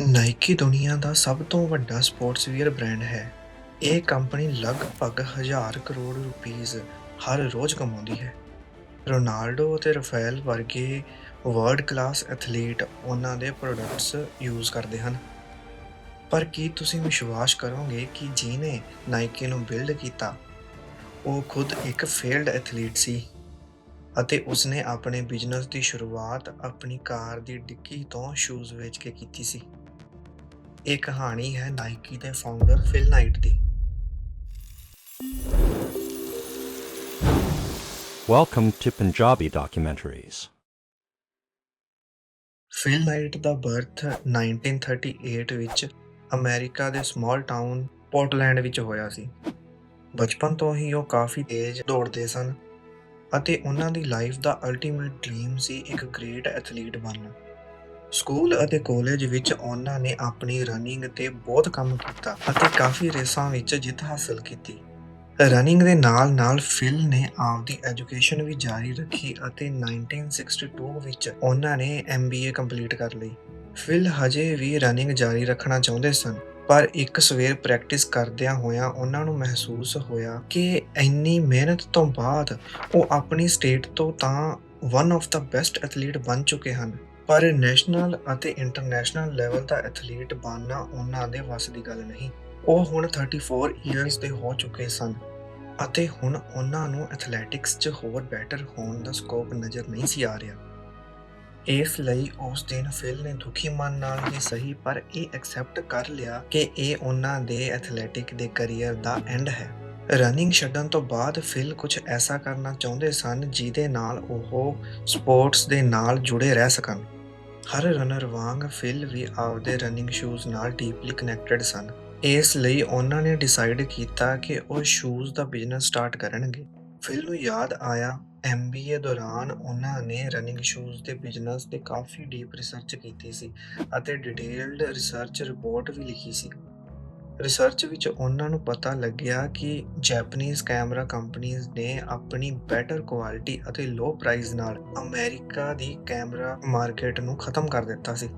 Nike ਦੁਨੀਆ ਦਾ ਸਭ ਤੋਂ ਵੱਡਾ ਸਪੋਰਟਸਵੀਅਰ ਬ੍ਰਾਂਡ ਹੈ। ਇਹ ਕੰਪਨੀ ਲਗਭਗ ਹਜ਼ਾਰ ਕਰੋੜ ਰੁਪਈਸ ਹਰ ਰੋਜ਼ ਕਮਾਉਂਦੀ ਹੈ। ਰੋਨਾਲਡੋ ਅਤੇ ਰਫਾਇਲ ਵਰਗੇ ਵਰਲਡ ਕਲਾਸ ਐਥਲੀਟ ਉਹਨਾਂ ਦੇ ਪ੍ਰੋਡਕਟਸ ਯੂਜ਼ ਕਰਦੇ ਹਨ। ਪਰ ਕੀ ਤੁਸੀਂ ਵਿਸ਼ਵਾਸ ਕਰੋਗੇ ਕਿ ਜਿਹਨੇ ਨਾਈਕੀ ਨੂੰ ਬਿਲਡ ਕੀਤਾ, ਉਹ ਖੁਦ ਇੱਕ ਫੇਲਡ ਐਥਲੀਟ ਸੀ ਅਤੇ ਉਸਨੇ ਆਪਣੇ ਬਿਜ਼ਨਸ ਦੀ ਸ਼ੁਰੂਆਤ ਆਪਣੀ ਕਾਰ ਦੀ ਡਿੱਕੀ ਤੋਂ ਸ਼ੂਜ਼ ਵੇਚ ਕੇ ਕੀਤੀ ਸੀ? ਇਹ ਕਹਾਣੀ ਹੈ ਨਾਈਕੀ ਦੇ ਫਾਊਂਡਰ ਫਿਲ ਨਾਈਟ ਦੀ। Welcome to Punjabi Documentaries. Phil Knight the birth 1938 ਵਿੱਚ ਅਮਰੀਕਾ ਦੇ ਸਮਾਲ ਟਾਊਨ ਪੋਰਟਲੈਂਡ ਵਿੱਚ ਹੋਇਆ ਸੀ। ਬਚਪਨ ਤੋਂ ਹੀ ਉਹ ਕਾਫੀ ਤੇਜ਼ ਦੌੜਦੇ ਸਨ ਅਤੇ ਉਹਨਾਂ ਦੀ ਲਾਈਫ ਦਾ ਅਲਟੀਮੇਟ ਡ੍ਰੀਮ ਸੀ ਇੱਕ ਗ੍ਰੇਟ ਐਥਲੀਟ ਬਣਨਾ। ਸਕੂਲ ਅਤੇ ਕਾਲਜ ਵਿੱਚ ਉਹਨਾਂ ਨੇ ਆਪਣੀ ਰਨਿੰਗ ਤੇ ਬਹੁਤ ਕੰਮ ਕੀਤਾ ਅਤੇ ਕਾਫੀ ਰੇਸਾਂ ਵਿੱਚ ਜਿੱਤ ਹਾਸਲ ਕੀਤੀ। ਰਨਿੰਗ ਦੇ ਨਾਲ-ਨਾਲ ਫਿਲ ਨੇ ਆਪਦੀ ਐਜੂਕੇਸ਼ਨ ਵੀ ਜਾਰੀ ਰੱਖੀ ਅਤੇ 1962 ਵਿੱਚ ਉਹਨਾਂ ਨੇ MBA ਕੰਪਲੀਟ ਕਰ ਲਈ। ਫਿਲ ਹਜੇ ਵੀ ਰਨਿੰਗ ਜਾਰੀ ਰੱਖਣਾ ਚਾਹੁੰਦੇ ਸਨ, ਪਰ ਇੱਕ ਸਵੇਰ ਪ੍ਰੈਕਟਿਸ ਕਰਦਿਆਂ ਹੋਇਆਂ ਉਹਨਾਂ ਨੂੰ ਮਹਿਸੂਸ ਹੋਇਆ ਕਿ ਇੰਨੀ ਮਿਹਨਤ ਤੋਂ ਬਾਅਦ ਉਹ ਆਪਣੀ ਸਟੇਟ ਤੋਂ ਤਾਂ one of the best athlete ਬਣ ਚੁੱਕੇ ਹਨ। ਪਰ ਨੈਸ਼ਨਲ ਅਤੇ ਇੰਟਰਨੈਸ਼ਨਲ ਲੈਵਲ ਦਾ ਐਥਲੀਟ ਬਣਨਾ ਉਹਨਾਂ ਦੇ ਵੱਸ ਦੀ ਗੱਲ ਨਹੀਂ। ਉਹ ਹੁਣ 34 ਇਅਰਸ ਦੇ ਹੋ ਚੁੱਕੇ ਸਨ ਅਤੇ ਹੁਣ ਉਹਨਾਂ ਨੂੰ ਐਥਲੈਟਿਕਸ 'ਚ ਹੋਰ ਬੈਟਰ ਹੋਣ ਦਾ ਸਕੋਪ ਨਜ਼ਰ ਨਹੀਂ ਸੀ ਆ ਰਿਹਾ। ਇਸ ਲਈ ਉਸ ਦਿਨ ਫਿਲ ਨੇ ਦੁਖੀ ਮਨ ਨਾਲ ਹੀ ਸਹੀ ਪਰ ਇਹ ਐਕਸੈਪਟ ਕਰ ਲਿਆ ਕਿ ਇਹ ਉਹਨਾਂ ਦੇ ਐਥਲੈਟਿਕ ਦੇ ਕੈਰੀਅਰ ਦਾ ਐਂਡ ਹੈ। ਰਨਿੰਗ ਛੱਡਣ ਤੋਂ ਬਾਅਦ ਫਿਲ ਕੁਝ ਐਸਾ ਕਰਨਾ ਚਾਹੁੰਦੇ ਸਨ ਜਿਹਦੇ ਨਾਲ ਉਹ ਸਪੋਰਟਸ ਦੇ ਨਾਲ ਜੁੜੇ ਰਹਿ ਸਕਣ। ਹਰ ਰਨਰ ਵਾਂਗ ਫਿਲ ਵੀ ਆਪਦੇ ਰਨਿੰਗ ਸ਼ੂਜ਼ ਨਾਲ ਡੀਪਲੀ ਕਨੈਕਟਡ ਸਨ। ਇਸ ਲਈ ਉਹਨਾਂ ਨੇ ਡਿਸਾਈਡ ਕੀਤਾ ਕਿ ਉਹ ਸ਼ੂਜ਼ ਦਾ ਬਿਜ਼ਨਸ ਸਟਾਰਟ ਕਰਨਗੇ। ਫਿਲ ਨੂੰ ਯਾਦ ਆਇਆ MBA ਦੌਰਾਨ ਉਹਨਾਂ ਨੇ ਰਨਿੰਗ ਸ਼ੂਜ਼ ਦੇ ਬਿਜ਼ਨਸ ਤੇ ਕਾਫੀ ਡੀਪ ਰਿਸਰਚ ਕੀਤੀ ਸੀ ਅਤੇ ਡਿਟੇਲਡ ਰਿਸਰਚ ਰਿਪੋਰਟ ਵੀ ਲਿਖੀ ਸੀ। ਰਿਸਰਚ ਵਿੱਚ ਉਹਨਾਂ ਨੂੰ ਪਤਾ ਲੱਗਿਆ ਕਿ ਜੈਪਨੀਜ਼ ਕੈਮਰਾ ਕੰਪਨੀਆਂ ਨੇ ਆਪਣੀ ਬੈਟਰ ਕੁਆਲਿਟੀ ਅਤੇ ਲੋ ਪ੍ਰਾਈਸ ਨਾਲ ਅਮਰੀਕਾ ਦੀ ਕੈਮਰਾ ਮਾਰਕੀਟ ਨੂੰ ਖਤਮ ਕਰ ਦਿੱਤਾ ਸੀ।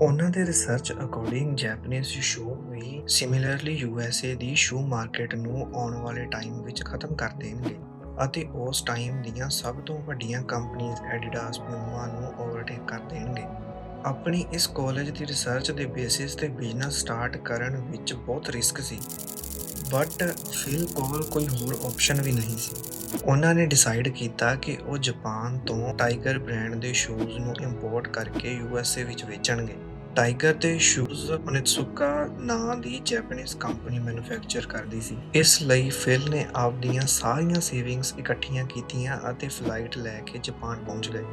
ਉਹਨਾਂ ਦੇ ਰਿਸਰਚ ਅਕੋਰਡਿੰਗ ਜੈਪਨੀਜ਼ ਸ਼ੂ ਵੀ ਸਿਮਿਲਰਲੀ USA ਦੀ ਸ਼ੂ ਮਾਰਕੀਟ ਨੂੰ ਆਉਣ ਵਾਲੇ ਟਾਈਮ ਵਿੱਚ ਖਤਮ ਕਰ ਦੇਣਗੇ ਅਤੇ ਉਸ ਟਾਈਮ ਦੀਆਂ ਸਭ ਤੋਂ ਵੱਡੀਆਂ ਕੰਪਨੀਆਂ ਐਡੀਡਾਸ ਪਿਊਮਾ ਨੂੰ ਓਵਰਟੇਕ ਕਰ ਦੇਣਗੇ। ਆਪਣੀ ਇਸ ਕਾਲਜ ਦੀ ਰਿਸਰਚ ਦੇ ਬੇਸਿਸ ਤੇ ਬਿਜ਼ਨਸ ਸਟਾਰਟ ਕਰਨ ਵਿੱਚ ਬਹੁਤ ਰਿਸਕ ਸੀ। ਬਟ ਫਿਲ ਕੋਲ ਕੋਈ ਹੋਰ ਆਪਸ਼ਨ ਵੀ ਨਹੀਂ ਸੀ। ਉਹਨਾਂ ਨੇ ਡਿਸਾਈਡ ਕੀਤਾ ਕਿ ਉਹ ਜਾਪਾਨ ਤੋਂ ਟਾਈਗਰ ਬ੍ਰਾਂਡ ਦੇ ਸ਼ੂਜ਼ ਨੂੰ ਇੰਪੋਰਟ ਕਰਕੇ USA ਵਿੱਚ ਵੇਚਣਗੇ। ਟਾਈਗਰ ਦੇ ਸ਼ੂਜ਼ ਓਨਿਤਸੁਕਾ ਨਾਂ ਦੀ ਜੈਪਨੀਜ਼ ਕੰਪਨੀ ਮੈਨੂਫੈਕਚਰ ਕਰਦੀ ਸੀ। ਇਸ ਲਈ ਫਿਲ ਨੇ ਆਪਦੀਆਂ ਸਾਰੀਆਂ ਸੇਵਿੰਗਸ ਇਕੱਠੀਆਂ ਕੀਤੀਆਂ ਅਤੇ ਫਲਾਈਟ ਲੈ ਕੇ ਜਾਪਾਨ ਪਹੁੰਚ ਗਏ।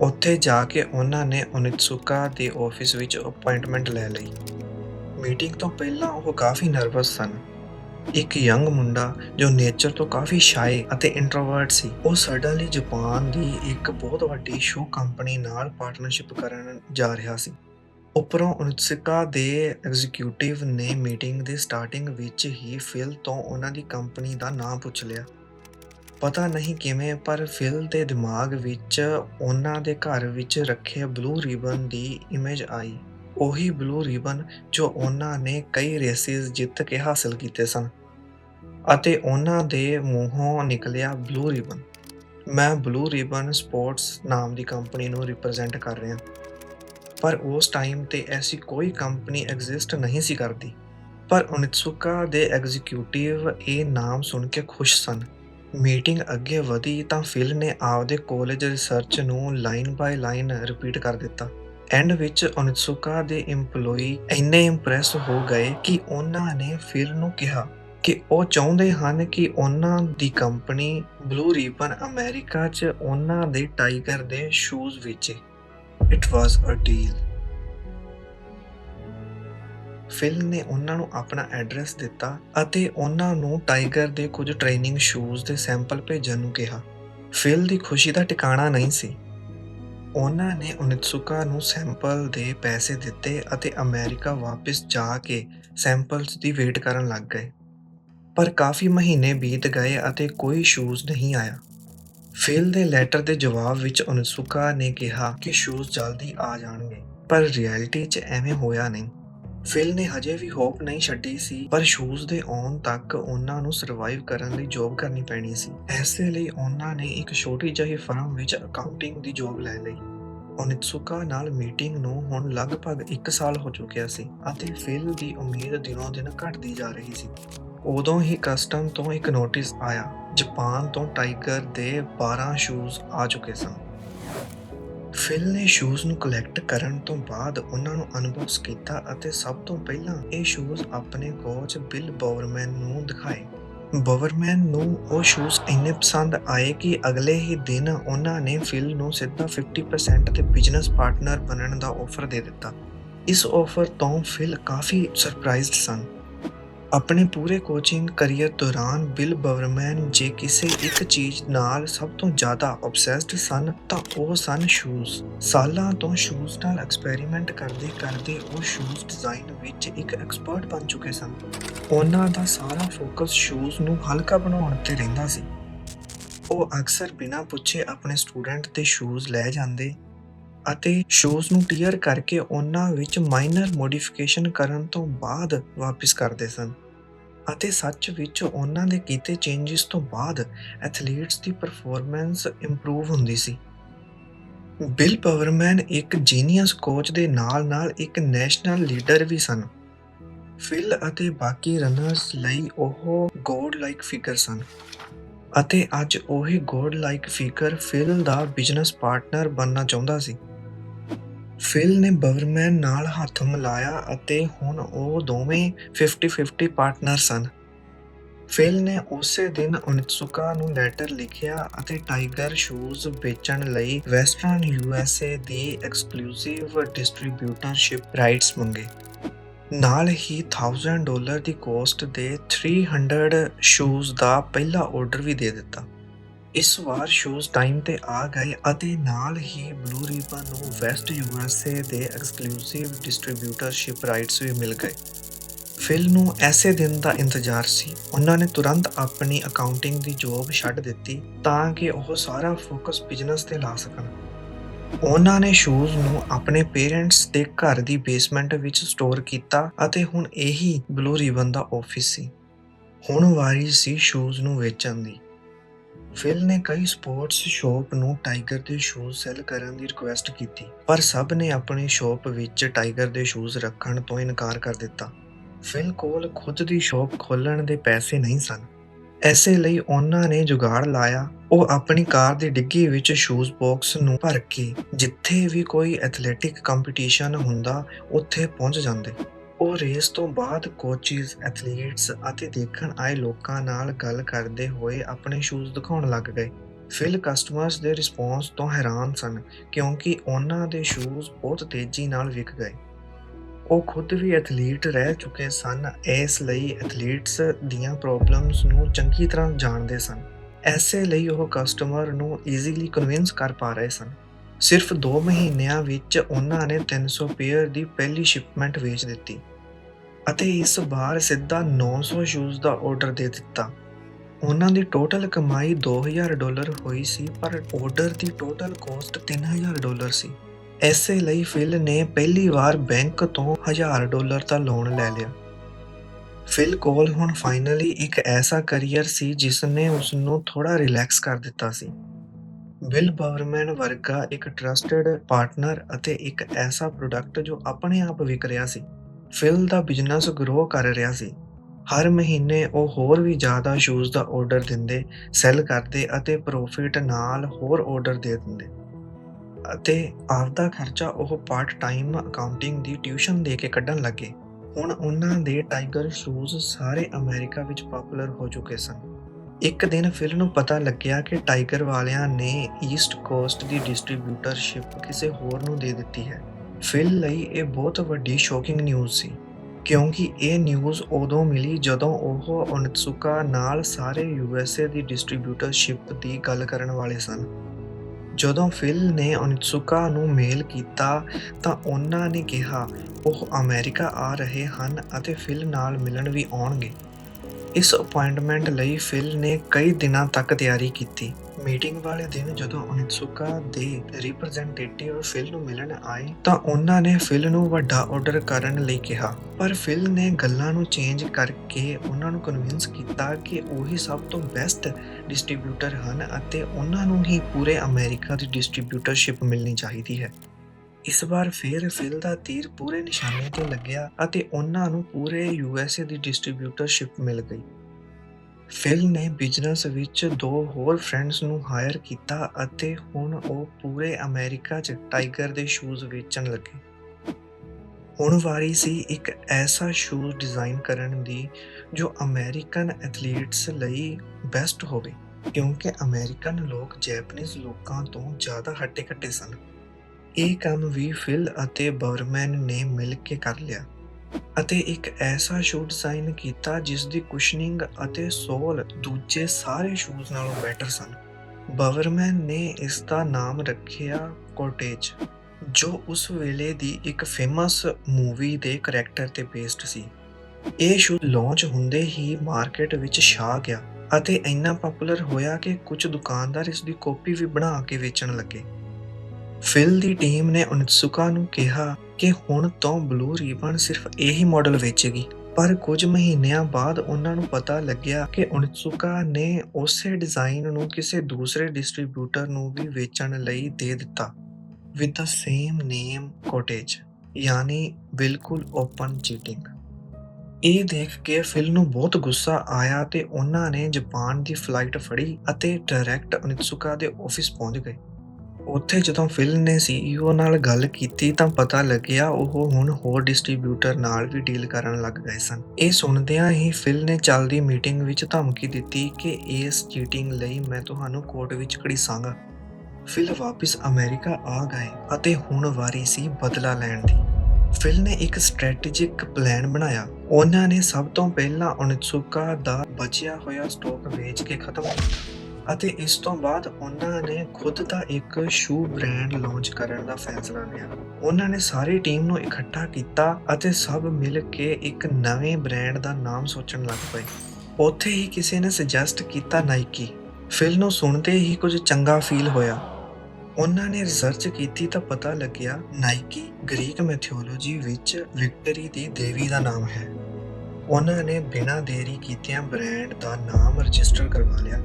ਉੱਥੇ ਜਾ ਕੇ ਉਹਨਾਂ ਨੇ ਓਨਿਤਸੁਕਾ ਦੇ ਆਫਿਸ ਵਿੱਚ ਅਪਾਇੰਟਮੈਂਟ ਲੈ ਲਈ। ਮੀਟਿੰਗ ਤੋਂ ਪਹਿਲਾਂ ਉਹ ਕਾਫੀ ਨਰਵਸ ਸਨ। ਇੱਕ ਯੰਗ ਮੁੰਡਾ ਜੋ ਨੇਚਰ ਤੋਂ ਕਾਫੀ ਸ਼ਾਏ ਅਤੇ ਇੰਟਰੋਵਰਟ ਸੀ, ਉਹ ਸਡਨਲੀ ਜਾਪਾਨ ਦੀ ਇੱਕ ਬਹੁਤ ਵੱਡੀ ਸ਼ੂ ਕੰਪਨੀ ਨਾਲ ਪਾਰਟਨਰਸ਼ਿਪ ਕਰਨ ਜਾ ਰਿਹਾ ਸੀ। ਉੱਪਰੋਂ ਉਨਿਤਸਿਕਾ ਦੇ ਐਗਜ਼ੀਕਿਊਟਿਵ ਨੇ ਮੀਟਿੰਗ ਦੇ ਸਟਾਰਟਿੰਗ ਵਿੱਚ ਹੀ ਫਿਲ ਤੋਂ ਉਹਨਾਂ ਦੀ ਕੰਪਨੀ ਦਾ ਨਾਮ ਪੁੱਛ ਲਿਆ। ਪਤਾ ਨਹੀਂ ਕਿਵੇਂ, ਪਰ ਫਿਲ ਦੇ ਦਿਮਾਗ ਵਿੱਚ, ਉਹਨਾਂ ਦੇ ਘਰ ਵਿੱਚ ਰੱਖੇ ਬਲੂ ਰਿਬਨ ਦੀ ਇਮੇਜ ਆਈ। ਉਹੀ ਬਲੂ ਰਿਬਨ ਜੋ ਉਹਨਾਂ ਨੇ ਕਈ ਰੇਸਿਸ ਜਿੱਤ ਕੇ ਹਾਸਲ ਕੀਤੇ ਸਨ। ਅਤੇ ਉਹਨਾਂ ਦੇ ਮੂੰਹੋਂ ਨਿਕਲਿਆ ਬਲੂ ਰਿਬਨ ਮੈਂ ਬਲੂ ਰਿਬਨ ਸਪੋਰਟਸ ਨਾਮ ਦੀ ਕੰਪਨੀ ਨੂੰ ਰਿਪਰੈਜ਼ੈਂਟ ਕਰ ਰਿਹਾ। ਪਰ ਉਸ ਟਾਈਮ ਤੇ ਐਸੀ ਕੋਈ ਕੰਪਨੀ ਐਗਜ਼ਿਸਟ ਨਹੀਂ ਸੀ ਕਰਦੀ। ਪਰ ਉਨਿਤਸੁਕਾ ਦੇ ਐਗਜ਼ੀਕਿਊਟਿਵ ਇਹ ਨਾਮ ਸੁਣ ਕੇ ਖੁਸ਼ ਸਨ। ਮੀਟਿੰਗ ਅੱਗੇ ਵਧੀ ਤਾਂ ਫਿਲ ਨੇ ਆਪਦੇ ਕਾਲਜ ਰਿਸਰਚ ਨੂੰ ਲਾਈਨ ਬਾਈ ਲਾਈਨ ਰਿਪੀਟ ਕਰ ਦਿੱਤਾ। ਐਂਡ ਵਿੱਚ ਓਨਿਤਸੁਕਾ ਦੇ EMPLOYE ਇੰਨੇ ਇੰਪ੍ਰੈਸ ਹੋ ਗਏ ਕਿ ਉਹਨਾਂ ਨੇ ਫਿਲ ਨੂੰ ਕਿਹਾ ਕਿ ਉਹ ਚਾਹੁੰਦੇ ਹਨ ਕਿ ਉਹਨਾਂ ਦੀ ਕੰਪਨੀ ਬਲੂ ਰੀਬਨ ਅਮਰੀਕਾ 'ਚ ਉਹਨਾਂ ਦੇ ਟਾਈਗਰ ਦੇ ਸ਼ੂਜ਼ ਵੇਚੇ। It was a deal Phil ਨੇ ਉਹਨਾਂ ਨੂੰ ਆਪਣਾ ਐਡਰੈਸ ਦਿੱਤਾ ਅਤੇ ਉਹਨਾਂ ਨੂੰ ਟਾਈਗਰ ਦੇ ਕੁਝ ਟ੍ਰੇਨਿੰਗ ਸ਼ੂਜ਼ ਦੇ ਸੈਂਪਲ ਭੇਜਣ ਨੂੰ ਕਿਹਾ। ਫਿਲ ਦੀ ਖੁਸ਼ੀ ਦਾ ਟਿਕਾਣਾ ਨਹੀਂ ਸੀ। ਉਹਨਾਂ ਨੇ ਉਨਿਤਸੁਕਾ ਨੂੰ ਸੈਂਪਲ ਦੇ ਪੈਸੇ ਦਿੱਤੇ ਅਤੇ ਅਮਰੀਕਾ ਵਾਪਸ ਜਾ ਕੇ ਸੈਂਪਲਸ ਦੀ ਵੇਟ ਕਰਨ ਲੱਗ ਗਏ। ਪਰ ਕਾਫੀ ਮਹੀਨੇ ਬੀਤ ਗਏ ਅਤੇ ਕੋਈ ਸ਼ੂਜ਼ ਨਹੀਂ ਆਇਆ। ਫਿਲ ਦੇ ਲੈਟਰ ਦੇ ਜਵਾਬ ਵਿੱਚ ਉਨਿਤਸੁਕਾ ਨੇ ਕਿਹਾ ਕਿ ਸ਼ੂਜ਼ ਜਲਦੀ ਆ ਜਾਣਗੇ, ਪਰ ਰਿਐਲਿਟੀ 'ਚ ਐਵੇਂ ਹੋਇਆ ਨਹੀਂ। ਫਿਲ ਨੇ ਹਜੇ ਵੀ ਹੋਪ ਨਹੀਂ ਛੱਡੀ ਸੀ, ਪਰ ਸ਼ੂਜ਼ ਦੇ ਆਉਣ ਤੱਕ ਉਹਨਾਂ ਨੂੰ ਸਰਵਾਈਵ ਕਰਨ ਲਈ ਜੌਬ ਕਰਨੀ ਪੈਣੀ ਸੀ। ਐਸੇ ਲਈ ਉਹਨਾਂ ਨੇ ਇੱਕ ਛੋਟੀ ਜਿਹੀ ਫਰਮ ਵਿੱਚ ਅਕਾਊਂਟਿੰਗ ਦੀ ਜੌਬ ਲੈ ਲਈ। ਅਨਿਤਸੁਕਾ ਨਾਲ ਮੀਟਿੰਗ ਨੂੰ ਹੁਣ ਲਗਭਗ 1 ਸਾਲ ਹੋ ਚੁੱਕਿਆ ਸੀ ਅਤੇ ਫਿਲ ਦੀ ਉਮੀਦ ਦਿਨੋਂ ਦਿਨ ਘਟਦੀ ਜਾ ਰਹੀ ਸੀ। ਉਦੋਂ ਹੀ ਕਸਟਮ ਤੋਂ ਇੱਕ ਨੋਟਿਸ ਆਇਆ ਜਾਪਾਨ ਤੋਂ ਟਾਈਗਰ ਦੇ 12 ਸ਼ੂਜ਼ ਆ ਚੁੱਕੇ ਸਨ। ਫਿਲ ਨੇ ਸ਼ੂਜ਼ ਨੂੰ ਕਲੈਕਟ ਕਰਨ ਤੋਂ ਬਾਅਦ ਉਹਨਾਂ ਨੂੰ ਅਨਬਾਕਸ ਕੀਤਾ ਅਤੇ ਸਭ ਤੋਂ ਪਹਿਲਾਂ ਇਹ ਸ਼ੂਜ਼ ਆਪਣੇ ਕੋਚ ਬਿਲ ਬੋਵਰਮੈਨ ਨੂੰ ਦਿਖਾਏ। ਬਵਰਮੈਨ ਨੂੰ ਉਹ ਸ਼ੂਜ਼ ਇੰਨੇ ਪਸੰਦ ਆਏ ਕਿ ਅਗਲੇ ਹੀ ਦਿਨ ਉਹਨਾਂ ਨੇ ਫਿਲ ਨੂੰ ਸਿੱਧਾ 50% ਤੇ ਬਿਜ਼ਨਸ ਪਾਰਟਨਰ ਬਣਨ ਦਾ ਆਫਰ ਦੇ ਦਿੱਤਾ। ਇਸ ਆਫਰ ਤੋਂ ਫਿਲ ਕਾਫੀ ਸਰਪ੍ਰਾਈਜ਼ਡ ਸਨ। ਆਪਣੇ ਪੂਰੇ ਕੋਚਿੰਗ ਕੈਰੀਅਰ ਦੌਰਾਨ ਬਿਲ ਬਵਰਮੈਨ ਜੇ ਕਿਸੇ ਇੱਕ ਚੀਜ਼ ਨਾਲ ਸਭ ਤੋਂ ਜ਼ਿਆਦਾ ਆਬਸੈਸਡ ਸਨ ਤਾਂ ਉਹ ਸਨ ਸ਼ੂਜ਼ ਸਾਲਾਂ ਤੋਂ ਸ਼ੂਜ਼ ਨਾਲ ਐਕਸਪੈਰੀਮੈਂਟ ਕਰਦੇ ਕਰਦੇ ਉਹ ਸ਼ੂਜ਼ ਡਿਜ਼ਾਈਨ ਵਿੱਚ ਇੱਕ ਐਕਸਪਰਟ ਬਣ ਚੁੱਕੇ ਸਨ। ਉਹਨਾਂ ਦਾ ਸਾਰਾ ਫੋਕਸ ਸ਼ੂਜ਼ ਨੂੰ ਹਲਕਾ ਬਣਾਉਣ ਤੇ ਰਹਿੰਦਾ ਸੀ। ਉਹ ਅਕਸਰ ਬਿਨਾਂ ਪੁੱਛੇ ਆਪਣੇ ਸਟੂਡੈਂਟ ਦੇ ਸ਼ੂਜ਼ ਲੈ ਜਾਂਦੇ ਅਤੇ ਸ਼ੋਜ਼ ਨੂੰ ਕਲੀਅਰ ਕਰਕੇ ਉਹਨਾਂ ਵਿੱਚ ਮਾਈਨਰ ਮੋਡੀਫਿਕੇਸ਼ਨ ਕਰਨ ਤੋਂ ਬਾਅਦ ਵਾਪਸ ਕਰਦੇ ਸਨ। ਅਤੇ ਸੱਚ ਵਿੱਚ ਉਹਨਾਂ ਦੇ ਕੀਤੇ ਚੇਂਜਸ ਤੋਂ ਬਾਅਦ ਐਥਲੀਟਸ ਦੀ ਪਰਫਾਰਮੈਂਸ ਇੰਪਰੂਵ ਹੁੰਦੀ ਸੀ। ਬਿਲ ਪਵਰਮੈਨ ਇੱਕ ਜੀਨੀਅਸ ਕੋਚ ਦੇ ਨਾਲ-ਨਾਲ ਇੱਕ ਨੈਸ਼ਨਲ ਲੀਡਰ ਵੀ ਸਨ। ਫਿਲ ਅਤੇ ਬਾਕੀ ਰਨਰਸ ਲਈ ਉਹ ਗੋਡ ਲਾਈਕ ਫਿਗਰ ਸਨ। ਅਤੇ ਅੱਜ ਉਹੀ ਗੋਡ ਲਾਈਕ ਫਿਗਰ ਫਿਲ ਦਾ ਬਿਜ਼ਨਸ ਪਾਰਟਨਰ ਬਣਨਾ ਚਾਹੁੰਦਾ ਸੀ। ਫਿਲ ਨੇ ਬਵਰਮੈਨ ਨਾਲ ਹੱਥ ਮਿਲਾਇਆ ਅਤੇ ਹੁਣ ਉਹ ਦੋਵੇਂ 50-50 ਪਾਰਟਨਰ ਸਨ। ਫਿਲ ਨੇ ਉਸੇ ਦਿਨ ਅਨਿਤਸੁਕਾ ਨੂੰ ਲੈਟਰ ਲਿਖਿਆ ਅਤੇ ਟਾਈਗਰ ਸ਼ੂਜ਼ ਵੇਚਣ ਲਈ ਵੈਸਟਰਨ ਯੂਐਸਏ ਦੀ ਐਕਸਕਲੂਸਿਵ ਡਿਸਟ੍ਰੀਬਿਊਟਰਸ਼ਿਪ ਰਾਈਟਸ ਮੰਗੇ। ਨਾਲ ਹੀ 1000 ਡਾਲਰ ਦੀ ਕੋਸਟ ਦੇ 300 ਸ਼ੂਜ਼ ਦਾ ਪਹਿਲਾ ਆਰਡਰ ਵੀ ਦੇ ਦਿੱਤਾ। ਇਸ ਵਾਰ ਸ਼ੂਜ਼ ਟਾਈਮ ਤੇ ਆ ਗਏ ਅਤੇ ਨਾਲ ਹੀ ਬਲੂ ਰਿਬਨ ਨੂੰ ਵੈਸਟ ਯੂਐਸਏ ਦੇ ਐਕਸਕਲੂਸਿਵ ਡਿਸਟ੍ਰੀਬਿਊਟਰਸ਼ਿਪ ਰਾਈਟਸ ਵੀ ਮਿਲ ਗਏ। ਫਿਲ ਨੂੰ ਐਸੇ ਦਿਨ ਦਾ ਇੰਤਜ਼ਾਰ ਸੀ। ਉਹਨਾਂ ਨੇ ਤੁਰੰਤ ਆਪਣੀ ਅਕਾਊਂਟਿੰਗ ਦੀ ਜੌਬ ਛੱਡ ਦਿੱਤੀ ਤਾਂ ਕਿ ਉਹ ਸਾਰਾ ਫੋਕਸ ਬਿਜ਼ਨਸ ਤੇ ਲਾ ਸਕਣ। ਉਹਨਾਂ ਨੇ ਸ਼ੂਜ਼ ਨੂੰ ਆਪਣੇ ਪੇਰੈਂਟਸ ਦੇ ਘਰ ਦੀ ਬੇਸਮੈਂਟ ਵਿੱਚ ਸਟੋਰ ਕੀਤਾ ਅਤੇ ਹੁਣ ਇਹੀ ਬਲੂ ਰਿਬਨ ਦਾ ਆਫਿਸ ਸੀ। ਹੁਣ ਵਾਰੀ ਸੀ ਸ਼ੂਜ਼ ਨੂੰ ਵੇਚਣ ਦੀ। ਫਿਲ ਨੇ ਕਈ ਸਪੋਰਟਸ ਸ਼ਾਪ ਨੂੰ ਟਾਈਗਰ ਦੇ ਸ਼ੂਜ਼ ਸੈਲ ਕਰਨ ਦੀ ਰਿਕੁਐਸਟ ਕੀਤੀ, ਪਰ ਸਭ ਨੇ ਆਪਣੀ ਸ਼ਾਪ ਵਿੱਚ ਟਾਈਗਰ ਦੇ ਸ਼ੂਜ਼ ਰੱਖਣ ਤੋਂ ਇਨਕਾਰ ਕਰ ਦਿੱਤਾ। ਫਿਲ ਕੋਲ ਖੁਦ ਦੀ ਸ਼ਾਪ ਖੋਲਣ ਦੇ ਪੈਸੇ ਨਹੀਂ ਸਨ। ਐਸੇ ਲਈ ਉਹਨਾਂ ਨੇ ਜੁਗਾੜ ਲਾਇਆ। ਉਹ ਆਪਣੀ ਕਾਰ ਦੀ ਡਿੱਗੀ ਵਿੱਚ ਸ਼ੂਜ਼ ਬਾਕਸ ਨੂੰ ਭਰ ਕੇ ਜਿੱਥੇ ਵੀ ਕੋਈ ਐਥਲੈਟਿਕ ਕੰਪੀਟੀਸ਼ਨ ਹੁੰਦਾ, ਉੱਥੇ ਪਹੁੰਚ ਜਾਂਦੇ। ਉਹ ਰੇਸ ਤੋਂ ਬਾਅਦ ਕੋਚਿਸ ਐਥਲੀਟਸ ਅਤੇ ਦੇਖਣ ਆਏ ਲੋਕਾਂ ਨਾਲ ਗੱਲ ਕਰਦੇ ਹੋਏ ਆਪਣੇ ਸ਼ੂਜ਼ ਦਿਖਾਉਣ ਲੱਗ ਗਏ। ਫਿਲ ਕਸਟਮਰਸ ਦੇ ਰਿਸਪੌਂਸ ਤੋਂ ਹੈਰਾਨ ਸਨ ਕਿਉਂਕਿ ਉਹਨਾਂ ਦੇ ਸ਼ੂਜ਼ ਬਹੁਤ ਤੇਜ਼ੀ ਨਾਲ ਵਿਕ ਗਏ। ਉਹ ਖੁਦ ਵੀ ਐਥਲੀਟ ਰਹਿ ਚੁੱਕੇ ਸਨ, ਇਸ ਲਈ ਐਥਲੀਟਸ ਦੀਆਂ ਪ੍ਰੋਬਲਮਸ ਨੂੰ ਚੰਗੀ ਤਰ੍ਹਾਂ ਜਾਣਦੇ ਸਨ। ਐਸੇ ਲਈ ਉਹ ਕਸਟਮਰ ਨੂੰ ਈਜ਼ੀਲੀ ਕਨਵਿੰਸ ਕਰ ਪਾ ਰਹੇ ਸਨ। ਸਿਰਫ 2 ਮਹੀਨਿਆਂ ਵਿੱਚ ਉਹਨਾਂ ਨੇ 300 ਪੇਅਰ ਦੀ ਪਹਿਲੀ ਸ਼ਿਪਮੈਂਟ ਵੇਚ ਦਿੱਤੀ ਅਤੇ ਇਸ ਵਾਰ ਸਿੱਧਾ 900 ਸ਼ੂਜ਼ ਦਾ ਆਰਡਰ ਦੇ ਦਿੱਤਾ। ਉਹਨਾਂ ਦੀ ਟੋਟਲ ਕਮਾਈ 2000 ਡਾਲਰ ਹੋਈ ਸੀ, ਪਰ ਆਰਡਰ ਦੀ ਟੋਟਲ ਕੋਸਟ 3000 ਡਾਲਰ ਸੀ। ਐਸੇ ਲਈ ਫਿਲ ਨੇ ਪਹਿਲੀ ਵਾਰ ਬੈਂਕ ਤੋਂ 1000 ਡਾਲਰ ਦਾ ਲੋਨ ਲੈ ਲਿਆ। ਫਿਲ ਕੋਲ ਹੁਣ ਫਾਈਨਲੀ ਇੱਕ ਐਸਾ ਕੈਰੀਅਰ ਸੀ ਜਿਸ ਨੇ ਉਸ ਨੂੰ ਥੋੜਾ ਰਿਲੈਕਸ ਕਰ ਦਿੱਤਾ ਸੀ। ਬਿਲ ਬਵਰਮੈਨ ਵਰਗਾ ਇੱਕ ਟਰਸਟਡ ਪਾਰਟਨਰ ਅਤੇ ਇੱਕ ਐਸਾ ਪ੍ਰੋਡਕਟ ਜੋ ਆਪਣੇ ਆਪ ਵਿਕ ਰਿਹਾ ਸੀ। ਫਿਲ ਦਾ ਬਿਜ਼ਨਸ ਗਰੋ ਕਰ ਰਿਹਾ ਸੀ। ਹਰ ਮਹੀਨੇ ਉਹ ਹੋਰ ਵੀ ਜ਼ਿਆਦਾ ਸ਼ੂਜ਼ ਦਾ ਆਰਡਰ ਦਿੰਦੇ ਸੈਲ ਕਰਦੇ ਅਤੇ ਪ੍ਰੋਫਿਟ ਨਾਲ ਹੋਰ ਆਰਡਰ ਦੇ ਦਿੰਦੇ। ਅਤੇ ਆਪਦਾ ਖਰਚਾ ਉਹ ਪਾਰਟ ਟਾਈਮ ਅਕਾਊਂਟਿੰਗ ਦੀ ਟਿਊਸ਼ਨ ਦੇ ਕੇ ਕੱਢਣ ਲੱਗੇ। ਹੁਣ ਉਹਨਾਂ ਦੇ ਟਾਈਗਰ ਸ਼ੂਜ਼ ਸਾਰੇ ਅਮਰੀਕਾ ਵਿੱਚ ਪਪੂਲਰ ਹੋ ਚੁੱਕੇ ਸਨ। ਇੱਕ ਦਿਨ ਫਿਲ ਨੂੰ ਪਤਾ ਲੱਗਿਆ ਕਿ ਟਾਈਗਰ ਵਾਲਿਆਂ ਨੇ ਈਸਟ ਕੋਸਟ ਦੀ ਡਿਸਟ੍ਰੀਬਿਊਟਰਸ਼ਿਪ ਕਿਸੇ ਹੋਰ ਨੂੰ ਦੇ ਦਿੱਤੀ ਹੈ। ਫਿਲ ਲਈ ਇਹ ਬਹੁਤ ਵੱਡੀ ਸ਼ੌਕਿੰਗ ਨਿਊਜ਼ ਸੀ, ਕਿਉਂਕਿ ਇਹ ਨਿਊਜ਼ ਉਦੋਂ ਮਿਲੀ ਜਦੋਂ ਉਹ ਓਨਿਤਸੁਕਾ ਨਾਲ ਸਾਰੇ ਯੂਐਸਏ ਦੀ ਡਿਸਟ੍ਰੀਬਿਊਟਰਸ਼ਿਪ ਦੀ ਗੱਲ ਕਰਨ ਵਾਲੇ ਸਨ। ਜਦੋਂ ਫਿਲ ਨੇ ਓਨਿਤਸੁਕਾ ਨੂੰ ਮੇਲ ਕੀਤਾ ਤਾਂ ਉਹਨਾਂ ਨੇ ਕਿਹਾ, ਉਹ ਅਮਰੀਕਾ ਆ ਰਹੇ ਹਨ ਅਤੇ ਫਿਲ ਨਾਲ ਮਿਲਣ ਵੀ ਆਉਣਗੇ। ਇਸ ਅਪਾਇੰਟਮੈਂਟ ਲਈ ਫਿਲ ਨੇ ਕਈ ਦਿਨਾਂ ਤੱਕ ਤਿਆਰੀ ਕੀਤੀ। ਮੀਟਿੰਗ ਵਾਲੇ ਦਿਨ ਜਦੋਂ ਅਨਿਤਸੁਕਾ ਦੇ ਰਿਪਰੈਜ਼ੈਂਟੇਟਿਵ ਫਿਲ ਨੂੰ ਮਿਲਣ ਆਏ ਤਾਂ ਉਹਨਾਂ ਨੇ ਫਿਲ ਨੂੰ ਵੱਡਾ ਆਰਡਰ ਕਰਨ ਲਈ ਕਿਹਾ। ਪਰ ਫਿਲ ਨੇ ਗੱਲਾਂ ਨੂੰ ਚੇਂਜ ਕਰਕੇ ਉਹਨਾਂ ਨੂੰ ਕਨਵਿੰਸ ਕੀਤਾ ਕਿ ਉਹ ਹੀ ਸਭ ਤੋਂ ਬੈਸਟ ਡਿਸਟ੍ਰੀਬਿਊਟਰ ਹਨ ਅਤੇ ਉਹਨਾਂ ਨੂੰ ਹੀ ਪੂਰੇ ਅਮਰੀਕਾ ਦੀ ਡਿਸਟ੍ਰੀਬਿਊਟਰਸ਼ਿਪ ਮਿਲਣੀ ਚਾਹੀਦੀ ਹੈ। ਇਸ ਵਾਰ ਫਿਰ ਫਿਲ ਦਾ ਤੀਰ ਪੂਰੇ ਨਿਸ਼ਾਨੇ ਤੇ ਲੱਗਿਆ ਅਤੇ ਉਹਨਾਂ ਨੂੰ ਪੂਰੇ ਯੂਐਸਏ ਦੀ ਡਿਸਟ੍ਰੀਬਿਊਟਰਸ਼ਿਪ ਮਿਲ ਗਈ। ਫਿਲ ਨੇ ਬਿਜ਼ਨਸ ਵਿੱਚ ਦੋ ਹੋਰ ਫਰੈਂਡਸ ਨੂੰ ਹਾਇਰ ਕੀਤਾ ਅਤੇ ਹੁਣ ਉਹ ਪੂਰੇ ਅਮਰੀਕਾ 'ਚ ਟਾਈਗਰ ਦੇ ਸ਼ੂਜ਼ ਵੇਚਣ ਲੱਗੇ। ਹੁਣ ਵਾਰੀ ਸੀ ਇੱਕ ਐਸਾ ਸ਼ੂਜ਼ ਡਿਜ਼ਾਈਨ ਕਰਨ ਦੀ ਜੋ ਅਮਰੀਕਨ ਐਥਲੀਟਸ ਲਈ ਬੈਸਟ ਹੋਵੇ, ਕਿਉਂਕਿ ਅਮਰੀਕਨ ਲੋਕ ਜੈਪਨੀਜ਼ ਲੋਕਾਂ ਤੋਂ ਜ਼ਿਆਦਾ ਹੱਟੇ-ਕੱਟੇ ਸਨ। ਇਹ ਕੰਮ ਵੀ ਫਿਲ ਅਤੇ ਬਰਮੈਨ ਨੇ ਮਿਲ ਕੇ ਕਰ ਲਿਆ ਅਤੇ ਇੱਕ ਐਸਾ ਸ਼ੂ ਡਿਜ਼ਾਈਨ ਕੀਤਾ ਜਿਸ ਦੀ ਕੁਸ਼ਨਿੰਗ ਅਤੇ ਸੋਲ ਦੂਜੇ ਸਾਰੇ ਸ਼ੂਜ਼ ਨਾਲੋਂ ਬੈਟਰ ਸਨ। ਬਵਰਮੈਨ ਨੇ ਇਸ ਦਾ ਨਾਮ ਰੱਖਿਆ ਕੋਟੇਜ ਜੋ ਉਸ ਵੇਲੇ ਦੀ ਇੱਕ ਫੇਮਸ ਮੂਵੀ ਦੇ ਕਰੈਕਟਰ ਤੇ ਬੇਸਡ ਸੀ। ਇਹ ਸ਼ੂ ਲਾਂਚ ਹੁੰਦੇ ਹੀ ਮਾਰਕੀਟ ਵਿੱਚ ਛਾ ਗਿਆ ਅਤੇ ਇੰਨਾ ਪਪੂਲਰ ਹੋਇਆ ਕਿ ਕੁਝ ਦੁਕਾਨਦਾਰ ਇਸ ਦੀ ਕਾਪੀ ਵੀ ਬਣਾ ਕੇ ਵੇਚਣ ਲੱਗੇ। ਫਿਲ ਦੀ ਟੀਮ ਨੇ ਉਨਿਤਸੁਕਾ ਨੂੰ ਕਿਹਾ ਕਿ ਹੁਣ ਤੋਂ ਬਲੂ ਰਿਬਨ ਸਿਰਫ ਇਹੀ ਮਾਡਲ ਵੇਚੇਗੀ। ਪਰ ਕੁਝ ਮਹੀਨਿਆਂ ਬਾਅਦ ਉਹਨਾਂ ਨੂੰ ਪਤਾ ਲੱਗਿਆ ਕਿ ਉਨਿਤਸੁਕਾ ਨੇ ਉਸੇ ਡਿਜ਼ਾਈਨ ਨੂੰ ਕਿਸੇ ਦੂਸਰੇ ਡਿਸਟ੍ਰੀਬਿਊਟਰ ਨੂੰ ਵੀ ਵੇਚਣ ਲਈ ਦੇ ਦਿੱਤਾ। With the same name cottage ਯਾਨੀ ਬਿਲਕੁਲ ਓਪਨ ਚੀਟਿੰਗ ਇਹ ਦੇਖ ਕੇ ਫਿਲ ਨੂੰ ਬਹੁਤ ਗੁੱਸਾ ਆਇਆ ਤੇ ਉਹਨਾਂ ਨੇ ਜਾਪਾਨ ਦੀ ਫਲਾਈਟ ਫੜੀ ਅਤੇ ਡਾਇਰੈਕਟ ਉਨਿਤਸੁਕਾ ਦੇ ਆਫਿਸ ਪਹੁੰਚ ਗਏ। ਉੱਥੇ ਜਦੋਂ ਫਿਲ ਨੇ ਸੀਈਓ ਨਾਲ ਗੱਲ ਕੀਤੀ ਤਾਂ ਪਤਾ ਲੱਗਿਆ ਉਹ ਹੁਣ ਹੋਰ ਡਿਸਟ੍ਰੀਬਿਊਟਰ ਨਾਲ ਵੀ ਡੀਲ ਕਰਨ ਲੱਗ ਗਏ ਸਨ। ਇਹ ਸੁਣਦਿਆਂ ਹੀ ਫਿਲ ਨੇ ਚੱਲਦੀ ਮੀਟਿੰਗ ਵਿੱਚ ਧਮਕੀ ਦਿੱਤੀ ਕਿ ਇਸ ਚੀਟਿੰਗ ਲਈ ਮੈਂ ਤੁਹਾਨੂੰ ਕੋਰਟ ਵਿੱਚ ਘੜੀਸਾਂਗਾ। ਫਿਲ ਵਾਪਸ ਅਮਰੀਕਾ ਆ ਗਏ ਅਤੇ ਹੁਣ ਵਾਰੀ ਸੀ ਬਦਲਾ ਲੈਣ ਦੀ। ਫਿਲ ਨੇ ਇੱਕ ਸਟ੍ਰੈਟੇਜਿਕ ਪਲਾਨ ਬਣਾਇਆ। ਉਹਨਾਂ ਨੇ ਸਭ ਤੋਂ ਪਹਿਲਾਂ ਉਨਿਤਸੁਕਾ ਦਾ ਬਚਿਆ ਹੋਇਆ ਸਟਾਕ ਵੇਚ ਕੇ ਖਤਮ ਕੀਤਾ। ਅਤੇ ਇਸ ਤੋਂ ਬਾਅਦ ਉਹਨਾਂ ਨੇ ਖੁਦ ਦਾ ਇੱਕ ਸ਼ੂ ਬ੍ਰਾਂਡ ਲਾਂਚ ਕਰਨ ਦਾ ਫੈਸਲਾ ਲਿਆ। ਉਹਨਾਂ ਨੇ ਸਾਰੀ ਟੀਮ ਨੂੰ ਇਕੱਠਾ ਕੀਤਾ ਅਤੇ ਸਭ ਮਿਲ ਕੇ ਇੱਕ ਨਵੇਂ ਬ੍ਰਾਂਡ ਦਾ ਨਾਮ ਸੋਚਣ ਲੱਗ ਪਏ। ਉੱਥੇ ਹੀ ਕਿਸੇ ਨੇ ਸੁਜੈਸਟ ਕੀਤਾ ਨਾਈਕੀ ਫਿਲ ਨੂੰ ਸੁਣਦੇ ਹੀ ਕੁਝ ਚੰਗਾ ਫੀਲ ਹੋਇਆ। ਉਹਨਾਂ ਨੇ ਰਿਸਰਚ ਕੀਤੀ ਤਾਂ ਪਤਾ ਲੱਗਿਆ ਨਾਈਕੀ ਗ੍ਰੀਕ ਮੈਥੋਲੋਜੀ ਵਿੱਚ ਵਿਕਟਰੀ ਦੀ ਦੇਵੀ ਦਾ ਨਾਮ ਹੈ। ਉਹਨਾਂ ਨੇ ਬਿਨਾਂ ਦੇਰੀ ਕੀਤਿਆਂ ਬ੍ਰਾਂਡ ਦਾ ਨਾਮ ਰਜਿਸਟਰ ਕਰਵਾ ਲਿਆ।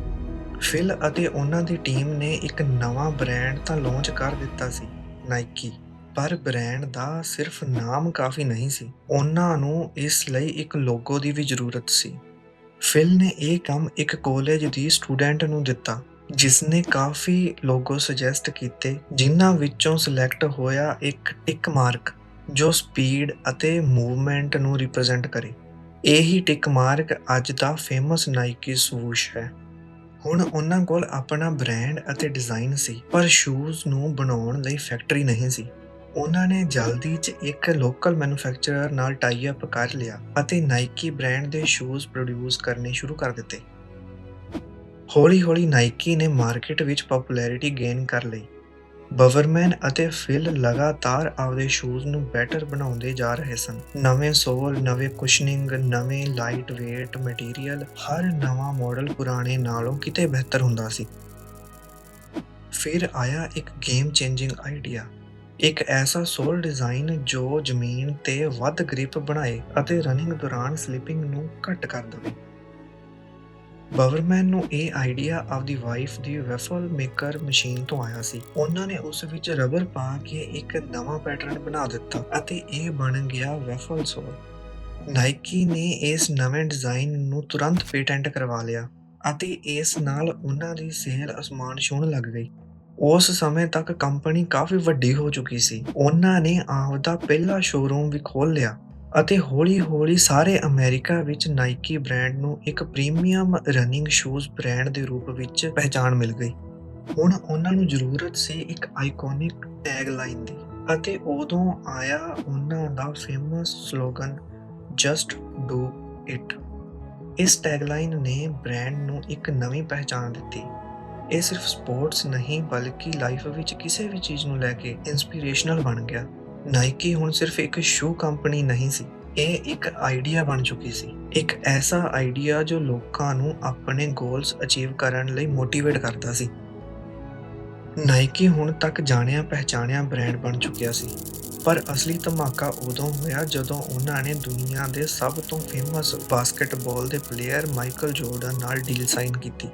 ਫਿਲ ਅਤੇ ਉਹਨਾਂ ਦੀ ਟੀਮ ਨੇ ਇੱਕ ਨਵਾਂ ਬ੍ਰਾਂਡ ਤਾਂ ਲਾਂਚ ਕਰ ਦਿੱਤਾ ਸੀ ਨਾਈਕੀ ਪਰ ਬ੍ਰਾਂਡ ਦਾ ਸਿਰਫ ਨਾਮ ਕਾਫੀ ਨਹੀਂ ਸੀ। ਉਹਨਾਂ ਨੂੰ ਇਸ ਲਈ ਇੱਕ ਲੋਗੋ ਦੀ ਵੀ ਜ਼ਰੂਰਤ ਸੀ। ਫਿਲ ਨੇ ਇਹ ਕੰਮ ਇੱਕ ਕਾਲਜ ਦੀ ਸਟੂਡੈਂਟ ਨੂੰ ਦਿੱਤਾ ਜਿਸ ਨੇ ਕਾਫੀ ਲੋਗੋ ਸੁਜੈਸਟ ਕੀਤੇ, ਜਿਨ੍ਹਾਂ ਵਿੱਚੋਂ ਸਿਲੈਕਟ ਹੋਇਆ ਇੱਕ ਟਿਕ ਮਾਰਕ ਜੋ ਸਪੀਡ ਅਤੇ ਮੂਵਮੈਂਟ ਨੂੰ ਰਿਪਰੈਜ਼ੈਂਟ ਕਰੇ। ਇਹੀ ਟਿਕ ਮਾਰਕ ਅੱਜ ਦਾ ਫੇਮਸ ਨਾਈਕੀ ਸਵੂਸ਼ ਹੈ। ਹੁਣ ਉਹਨਾਂ ਕੋਲ ਆਪਣਾ ਬ੍ਰਾਂਡ ਅਤੇ ਡਿਜ਼ਾਈਨ ਸੀ, ਪਰ ਸ਼ੂਜ਼ ਨੂੰ ਬਣਾਉਣ ਲਈ ਫੈਕਟਰੀ ਨਹੀਂ ਸੀ। ਉਹਨਾਂ ਨੇ ਜਲਦੀ 'ਚ ਇੱਕ ਲੋਕਲ ਮੈਨੂਫੈਕਚਰਰ ਨਾਲ ਟਾਈ ਅਪ ਕਰ ਲਿਆ ਅਤੇ ਨਾਈਕੀ ਬ੍ਰਾਂਡ ਦੇ ਸ਼ੂਜ਼ ਪ੍ਰੋਡਿਊਸ ਕਰਨੇ ਸ਼ੁਰੂ ਕਰ ਦਿੱਤੇ। ਹੌਲੀ-ਹੌਲੀ ਨਾਈਕੀ ਨੇ ਮਾਰਕੀਟ ਵਿੱਚ ਪਪੂਲੈਰਿਟੀ ਗੇਨ ਕਰ ਲਈ। ਬਵਰਮੈਨ ਅਤੇ ਫਿਲ ਲਗਾਤਾਰ ਆਪਦੇ ਸ਼ੂਜ਼ ਨੂੰ ਬੈਟਰ ਬਣਾਉਂਦੇ ਜਾ ਰਹੇ ਸਨ। ਨਵੇਂ ਸੋਲ, ਨਵੇਂ ਕੁਸ਼ਨਿੰਗ, ਨਵੇਂ ਲਾਈਟ weight ਮਟੀਰੀਅਲ ਹਰ ਨਵਾਂ ਮਾਡਲ ਪੁਰਾਣੇ ਨਾਲੋਂ ਕਿਤੇ ਬਿਹਤਰ ਹੁੰਦਾ ਸੀ। ਫਿਰ ਆਇਆ ਇੱਕ ਗੇਮ ਚੇਂਜਿੰਗ ਆਈਡੀਆ ਇੱਕ ਐਸਾ ਸੋਲ ਡਿਜ਼ਾਈਨ ਜੋ ਜ਼ਮੀਨ ਤੇ ਵੱਧ ਗ੍ਰਿਪ ਬਣਾਏ ਅਤੇ ਰਨਿੰਗ ਦੌਰਾਨ ਸਲਿਪਿੰਗ ਨੂੰ ਘੱਟ ਕਰ ਦੇਵੇ। ਬਵਰਮੈਨ ਨੂੰ ਇਹ ਆਈਡੀਆ ਆਪਦੀ ਵਾਈਫ ਦੀ ਵੈਫਲ ਮੇਕਰ ਮਸ਼ੀਨ ਤੋਂ ਆਇਆ ਸੀ। ਉਹਨਾਂ ਨੇ ਉਸ ਵਿੱਚ ਰਬਰ ਪਾ ਕੇ ਇੱਕ ਨਵਾਂ ਪੈਟਰਨ ਬਣਾ ਦਿੱਤਾ ਅਤੇ ਇਹ ਬਣ ਗਿਆ ਵੈਫਲ ਸੋਲ। ਨਾਈਕੀ ਨੇ ਇਸ ਨਵੇਂ ਡਿਜ਼ਾਈਨ ਨੂੰ ਤੁਰੰਤ ਪੇਟੈਂਟ ਕਰਵਾ ਲਿਆ ਅਤੇ ਇਸ ਨਾਲ ਉਹਨਾਂ ਦੀ ਸੇਲ ਅਸਮਾਨ ਛੂਹਣ ਲੱਗ ਗਈ। ਉਸ ਸਮੇਂ ਤੱਕ ਕੰਪਨੀ ਕਾਫੀ ਵੱਡੀ ਹੋ ਚੁੱਕੀ ਸੀ। ਉਹਨਾਂ ਨੇ ਆਪਦਾ ਪਹਿਲਾ ਸ਼ੋਰੂਮ ਵੀ ਖੋਲ ਲਿਆ ਅਤੇ ਹੌਲੀ-ਹੌਲੀ ਸਾਰੇ ਅਮਰੀਕਾ ਵਿੱਚ ਨਾਈਕੀ ਬ੍ਰਾਂਡ ਨੂੰ ਇੱਕ ਪ੍ਰੀਮੀਅਮ ਰਨਿੰਗ ਸ਼ੂਜ਼ ਬ੍ਰਾਂਡ ਦੇ ਰੂਪ ਵਿੱਚ ਪਹਿਚਾਣ ਮਿਲ ਗਈ। ਹੁਣ ਉਹਨਾਂ ਨੂੰ ਜ਼ਰੂਰਤ ਸੀ ਇੱਕ ਆਈਕੋਨਿਕ ਟੈਗਲਾਈਨ ਦੀ ਅਤੇ ਉਦੋਂ ਆਇਆ ਉਹਨਾਂ ਦਾ famous slogan just do it ਇਸ ਟੈਗਲਾਈਨ ਨੇ ਬ੍ਰਾਂਡ ਨੂੰ ਇੱਕ ਨਵੀਂ ਪਹਿਚਾਣ ਦਿੱਤੀ। ਇਹ ਸਿਰਫ ਸਪੋਰਟਸ ਨਹੀਂ, ਬਲਕਿ ਲਾਈਫ ਵਿੱਚ ਕਿਸੇ ਵੀ ਚੀਜ਼ ਨੂੰ ਲੈ ਕੇ ਇਨਸਪੀਰੇਸ਼ਨਲ ਬਣ ਗਿਆ। ਨਾਈਕੀ ਹੁਣ ਸਿਰਫ ਇੱਕ ਸ਼ੂ ਕੰਪਨੀ ਨਹੀਂ ਸੀ, ਇਹ ਇੱਕ ਆਈਡੀਆ ਬਣ ਚੁੱਕੀ ਸੀ। ਇੱਕ ਐਸਾ ਆਈਡੀਆ ਜੋ ਲੋਕਾਂ ਨੂੰ ਆਪਣੇ ਗੋਲਸ ਅਚੀਵ ਕਰਨ ਲਈ ਮੋਟੀਵੇਟ ਕਰਦਾ ਸੀ। ਨਾਈਕੀ ਹੁਣ ਤੱਕ ਜਾਣਿਆ ਪਹਿਚਾਣਿਆ ਬ੍ਰਾਂਡ ਬਣ ਚੁੱਕਿਆ ਸੀ, ਪਰ ਅਸਲੀ ਧਮਾਕਾ ਉਦੋਂ ਹੋਇਆ ਜਦੋਂ ਉਹਨਾਂ ਨੇ ਦੁਨੀਆ ਦੇ ਸਭ ਤੋਂ ਫੇਮਸ ਬਾਸਕਟਬਾਲ ਦੇ ਪਲੇਅਰ ਮਾਈਕਲ ਜੋਰਡਨ ਨਾਲ ਡੀਲ ਸਾਈਨ ਕੀਤੀ।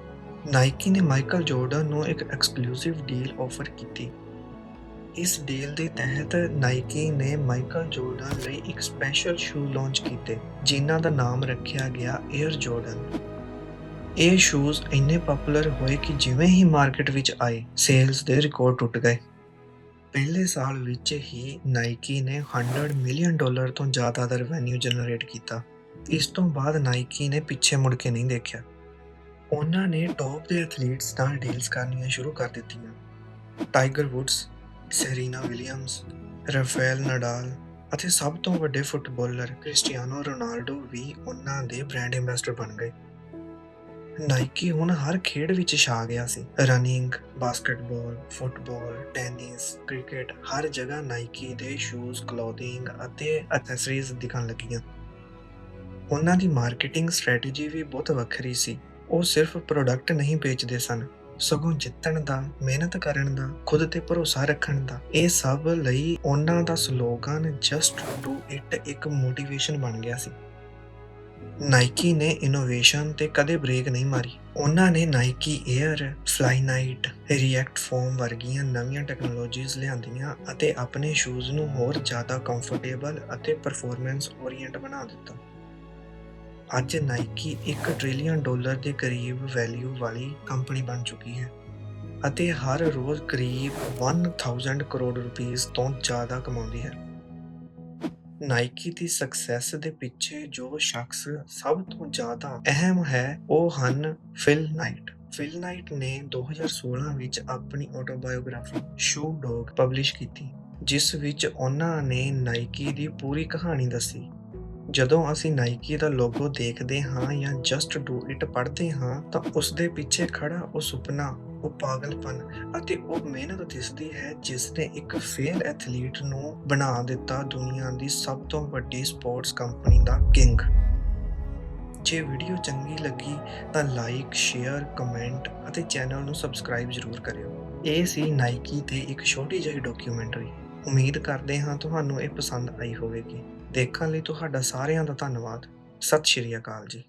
ਨਾਈਕੀ ਨੇ ਮਾਈਕਲ ਜੋਰਡਨ ਨੂੰ ਇੱਕ ਐਕਸਕਲੂਸਿਵ ਡੀਲ ਆਫਰ ਕੀਤੀ। ਇਸ ਡੀਲ ਦੇ ਤਹਿਤ ਨਾਈਕੀ ਨੇ ਮਾਈਕਲ ਜੋਰਡਨ ਲਈ ਇੱਕ ਸਪੈਸ਼ਲ ਸ਼ੂ ਲਾਂਚ ਕੀਤੇ, ਜਿਨ੍ਹਾਂ ਦਾ ਨਾਮ ਰੱਖਿਆ ਗਿਆ 에ਅਰ ਜੋਰਡਨ ਇਹ ਸ਼ੂਜ਼ ਇੰਨੇ ਪਪੂਲਰ ਹੋਏ ਕਿ ਜਿਵੇਂ ਹੀ ਮਾਰਕੀਟ ਵਿੱਚ ਆਏ ਸੇਲਸ ਦੇ ਰਿਕਾਰਡ ਟੁੱਟ ਗਏ। ਪਹਿਲੇ ਸਾਲ ਵਿੱਚ ਹੀ ਨਾਈਕੀ ਨੇ 100 ਮਿਲੀਅਨ ਡਾਲਰ ਤੋਂ ਜ਼ਿਆਦਾ ਦਾ ਰੈਵਨਿਊ ਜਨਰੇਟ ਕੀਤਾ। ਇਸ ਤੋਂ ਬਾਅਦ ਨਾਈਕੀ ਨੇ ਪਿੱਛੇ ਮੁੜ ਕੇ ਨਹੀਂ ਦੇਖਿਆ। ਉਹਨਾਂ ਨੇ ਟੌਪ ਦੇ ਐਥਲੀਟਸ ਨਾਲ ਡੀਲਸ ਕਰਨੀਆਂ ਸ਼ੁਰੂ ਕਰ ਦਿੱਤੀਆਂ। Tiger Woods Serena Williams Rafael Nadal ਅਤੇ ਸਭ ਤੋਂ ਵੱਡੇ ਫੁੱਟਬਾਲਰ ਕ੍ਰਿਸਟੀਆਨੋ ਰੋਨਾਲਡੋ ਵੀ ਉਹਨਾਂ ਦੇ ਬ੍ਰਾਂਡ ਐਂਬੈਸਡਰ ਬਣ ਗਏ। ਨਾਈਕੀ ਹੁਣ ਹਰ ਖੇਡ ਵਿੱਚ ਛਾ ਗਿਆ ਸੀ। Running basketball football tennis cricket ਹਰ ਜਗ੍ਹਾ ਨਾਈਕੀ ਦੇ ਸ਼ੂਜ਼ ਕਲੋਥਿੰਗ ਅਤੇ ਐਕਸੈਸਰੀਜ਼ ਦਿਖਣ ਲੱਗੀਆਂ। ਉਹਨਾਂ ਦੀ ਮਾਰਕੀਟਿੰਗ ਸਟ੍ਰੈਟਜੀ ਵੀ ਬਹੁਤ ਵੱਖਰੀ ਸੀ। ਉਹ ਸਿਰਫ ਪ੍ਰੋਡਕਟ ਨਹੀਂ ਵੇਚਦੇ ਸਨ। ਸਗੋਂ ਜਿੱਤਣ ਦਾ, ਮਿਹਨਤ ਕਰਨ ਦਾ, ਖੁਦ ਤੇ ਭਰੋਸਾ ਰੱਖਣ ਦਾ, ਇਹ ਸਭ ਲਈ ਉਹਨਾਂ ਦਾ ਸਲੋਗਨ ਜਸਟ ਡੂ ਇਟ ਇੱਕ ਮੋਟੀਵੇਸ਼ਨ ਬਣ ਗਿਆ ਸੀ। ਨਾਈਕੀ ਨੇ ਇਨੋਵੇਸ਼ਨ ਤੇ ਕਦੇ ਬ੍ਰੇਕ ਨਹੀਂ ਮਾਰੀ। ਉਹਨਾਂ ਨੇ Nike Air Flyknit React foam ਵਰਗੀਆਂ ਨਵੀਆਂ ਟੈਕਨੋਲੋਜੀਜ਼ ਲਿਆਂਦੀਆਂ ਅਤੇ ਆਪਣੇ ਸ਼ੂਜ਼ ਨੂੰ ਹੋਰ ਜ਼ਿਆਦਾ ਕੰਫਰਟੇਬਲ ਅਤੇ ਪਰਫਾਰਮੈਂਸ ਓਰੀਐਂਟ ਬਣਾ ਦਿੱਤਾ। ਅੱਜ ਨਾਈਕੀ 1 ਟ੍ਰਿਲੀਅਨ ਡਾਲਰ ਦੇ ਕਰੀਬ ਵੈਲਿਊ ਵਾਲੀ ਕੰਪਨੀ ਬਣ ਚੁੱਕੀ ਹੈ ਅਤੇ ਹਰ ਰੋਜ਼ ਕਰੀਬ 1000 ਕਰੋੜ ਰੁਪਏ ਤੋਂ ਜ਼ਿਆਦਾ ਕਮਾਉਂਦੀ ਹੈ। ਨਾਈਕੀ ਦੀ ਸਕਸੈਸ ਦੇ ਪਿੱਛੇ ਜੋ ਸ਼ਖਸ ਸਭ ਤੋਂ ਜ਼ਿਆਦਾ ਅਹਿਮ ਹੈ, ਉਹ ਹਨ ਫਿਲ ਨਾਈਟ ਫਿਲ ਨਾਈਟ ਨੇ 2016 ਵਿੱਚ ਆਪਣੀ ਆਟੋਬਾਇਓਗ੍ਰਾਫੀ ਸ਼ੂ ਡੌਗ ਪਬਲਿਸ਼ ਕੀਤੀ, ਜਿਸ ਵਿੱਚ ਉਹਨਾਂ ਨੇ ਨਾਈਕੀ ਦੀ ਪੂਰੀ ਕਹਾਣੀ ਦੱਸੀ। ਜਦੋਂ ਅਸੀਂ ਨਾਈਕੀ ਦਾ ਲੋਗੋ ਦੇਖਦੇ ਹਾਂ ਜਾਂ ਜਸਟ ਡੂ ਇਟ ਪੜ੍ਹਦੇ ਹਾਂ, ਤਾਂ ਉਸ ਦੇ ਪਿੱਛੇ ਖੜਾ ਉਹ ਸੁਪਨਾ, ਉਹ ਪਾਗਲਪਨ ਅਤੇ ਉਹ ਮਿਹਨਤ ਦਿਸਦੀ ਹੈ ਜਿਸ ਨੇ ਇੱਕ ਫੇਲ ਐਥਲੀਟ ਨੂੰ ਬਣਾ ਦਿੱਤਾ ਦੁਨੀਆ ਦੀ ਸਭ ਤੋਂ ਵੱਡੀ ਸਪੋਰਟਸ ਕੰਪਨੀ ਦਾ ਕਿੰਗ ਜੇ ਵੀਡੀਓ ਚੰਗੀ ਲੱਗੀ ਤਾਂ ਲਾਈਕ ਸ਼ੇਅਰ ਕਮੈਂਟ ਅਤੇ ਚੈਨਲ ਨੂੰ ਸਬਸਕ੍ਰਾਈਬ ਜ਼ਰੂਰ ਕਰਿਓ। ਇਹ ਸੀ ਨਾਈਕੀ ਤੇ ਇੱਕ ਛੋਟੀ ਜਿਹੀ ਡਾਕੂਮੈਂਟਰੀ ਉਮੀਦ ਕਰਦੇ ਹਾਂ ਤੁਹਾਨੂੰ ਇਹ ਪਸੰਦ ਆਈ ਹੋਵੇਗੀ। ਦੇਖਣ ਲਈ ਤੁਹਾਡਾ ਸਾਰਿਆਂ ਦਾ ਧੰਨਵਾਦ। ਸਤਿ ਸ਼੍ਰੀ ਅਕਾਲ ਜੀ।